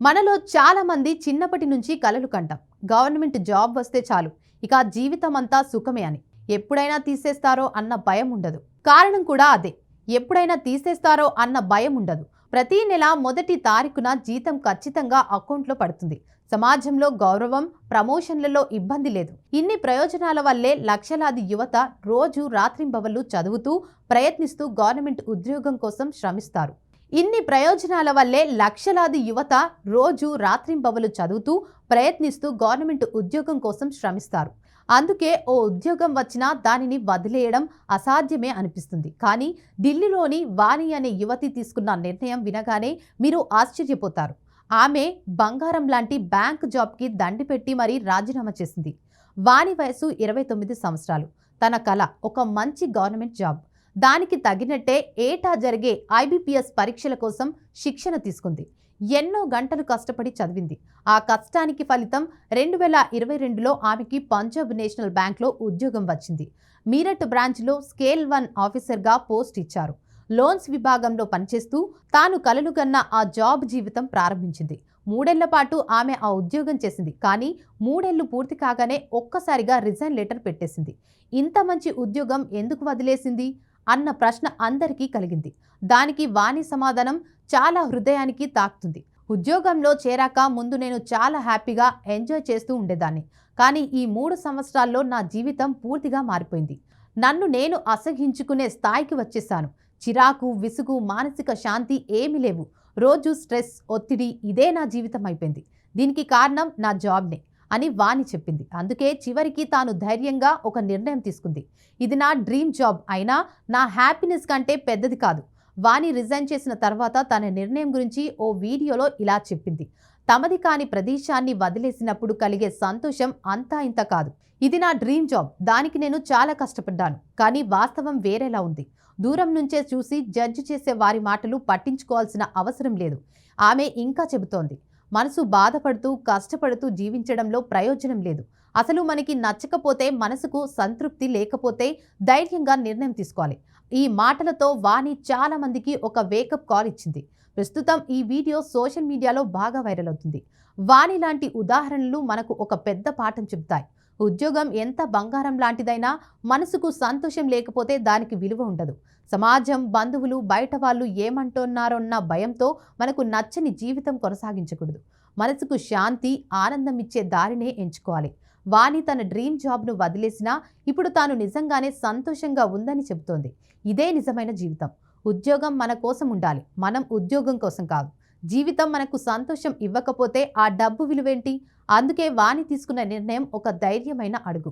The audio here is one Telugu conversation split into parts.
మనలో చాలా మంది చిన్నప్పటి నుంచి కలలు కంటాం. గవర్నమెంట్ జాబ్ వస్తే చాలు. ఇక జీవితం అంతా సుఖమే అని. ఎప్పుడైనా తీసేస్తారో అన్న భయం ఉండదు. కారణం కూడా అదే. ఎప్పుడైనా తీసేస్తారో అన్న భయం ఉండదు. ప్రతి నెల మొదటి తారీఖున జీతం ఖచ్చితంగా అకౌంట్లో పడుతుంది. సమాజంలో గౌరవం ప్రమోషన్లలో ఇబ్బంది లేదు. ఇన్ని ప్రయోజనాల వల్లే లక్షలాది యువత రోజు రాత్రింబవళ్ళు చదువుతూ ప్రయత్నిస్తూ గవర్నమెంట్ ఉద్యోగం కోసం శ్రమిస్తారు. ఇన్ని ప్రయోజనాల వల్లే లక్షలాది యువత రోజు రాత్రింబవలు చదువుతూ ప్రయత్నిస్తూ గవర్నమెంట్ ఉద్యోగం కోసం శ్రమిస్తారు. అందుకే ఓ ఉద్యోగం వచ్చినా దానిని వదిలేయడం అసాధ్యమే అనిపిస్తుంది. కానీ ఢిల్లీలోని వాణి అనే యువతి తీసుకున్న నిర్ణయం వినగానే మీరు ఆశ్చర్యపోతారు. ఆమె బంగారం లాంటి బ్యాంక్ జాబ్కి దండి పెట్టి మరీ రాజీనామా చేసింది. వాణి వయసు ఇరవై తొమ్మిది సంవత్సరాలు. తన కళ ఒక మంచి గవర్నమెంట్ జాబ్. దానికి తగినట్టే ఏటా జరిగే ఐబీపీఎస్ పరీక్షల కోసం శిక్షణ తీసుకుంది. ఎన్నో గంటలు కష్టపడి చదివింది. ఆ కష్టానికి ఫలితం రెండు వేల ఇరవై రెండులో ఆమెకి పంజాబ్ నేషనల్ బ్యాంక్లో ఉద్యోగం వచ్చింది. మీరట్ బ్రాంచ్లో స్కేల్ వన్ ఆఫీసర్గా పోస్ట్ ఇచ్చారు. లోన్స్ విభాగంలో పనిచేస్తూ తాను కలలుగన్న ఆ జాబ్ జీవితం ప్రారంభించింది. మూడేళ్ళ పాటు ఆమె ఆ ఉద్యోగం చేసింది. కానీ మూడేళ్ళు పూర్తి కాగానే ఒక్కసారిగా రిజైన్ లెటర్ పెట్టేసింది. ఇంత మంచి ఉద్యోగం ఎందుకు వదిలేసింది? అన్న ప్రశ్న అందరికీ కలిగింది. దానికి వాణి సమాధానం చాలా హృదయానికి తాకుతుంది. ఉద్యోగంలో చేరాక ముందు నేను చాలా హ్యాపీగా ఎంజాయ్ చేస్తూ ఉండేదాన్ని. కానీ ఈ మూడు సంవత్సరాల్లో నా జీవితం పూర్తిగా మారిపోయింది. నన్ను నేను అసహించుకునే స్థాయికి వచ్చేసాను. చిరాకు విసుగు మానసిక శాంతి ఏమీ లేవు. రోజు స్ట్రెస్ ఒత్తిడి ఇదే నా జీవితం అయిపోయింది. దీనికి కారణం నా జాబ్నే. అని వాణి చెప్పింది. అందుకే చివరికి తాను ధైర్యంగా ఒక నిర్ణయం తీసుకుంది. ఇది నా డ్రీమ్ జాబ్. అయినా నా హ్యాపీనెస్ కంటే పెద్దది కాదు. వాణి రిజైన్ చేసిన తర్వాత తన నిర్ణయం గురించి ఓ వీడియోలో ఇలా చెప్పింది. తమది కాని ప్రదేశాన్ని వదిలేసినప్పుడు కలిగే సంతోషం అంతా ఇంత కాదు. ఇది నా డ్రీమ్ జాబ్. దానికి నేను చాలా కష్టపడ్డాను. కానీ వాస్తవం వేరేలా ఉంది. దూరం నుంచే చూసి జడ్జి చేసే వారి మాటలు పట్టించుకోవాల్సిన అవసరం లేదు. ఆమె ఇంకా చెబుతోంది. మనసు బాధపడుతూ కష్టపడుతూ జీవించడంలో ప్రయోజనం లేదు. అసలు మనకి నచ్చకపోతే మనసుకు సంతృప్తి లేకపోతే ధైర్యంగా నిర్ణయం తీసుకోవాలి. ఈ మాటలతో వాణి చాలా మందికి ఒక వేకప్ కాల్ ఇచ్చింది. ప్రస్తుతం ఈ వీడియో సోషల్ మీడియాలో బాగా వైరల్ అవుతుంది. వాణి లాంటి ఉదాహరణలు మనకు ఒక పెద్ద పాఠం చెబుతాయి. ఉద్యోగం ఎంత బంగారం లాంటిదైనా మనసుకు సంతోషం లేకపోతే దానికి విలువ ఉండదు. సమాజం బంధువులు బయట వాళ్ళు ఏమంటున్నారన్న భయంతో మనకు నచ్చని జీవితం కొనసాగించకూడదు. మనసుకు శాంతి ఆనందం ఇచ్చే దారినే ఎంచుకోవాలి. వాణి తన డ్రీమ్ జాబ్ను వదిలేసినా ఇప్పుడు తాను నిజంగానే సంతోషంగా ఉందని చెబుతోంది. ఇదే నిజమైన జీవితం. ఉద్యోగం మన కోసం ఉండాలి. మనం ఉద్యోగం కోసం కాదు. జీవితం మనకు సంతోషం ఇవ్వకపోతే ఆ డబ్బు విలువేంటి? అందుకే వాణి తీసుకున్న నిర్ణయం ఒక ధైర్యమైన అడుగు.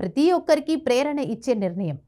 ప్రతి ఒక్కరికి ప్రేరణ ఇచ్చే నిర్ణయం.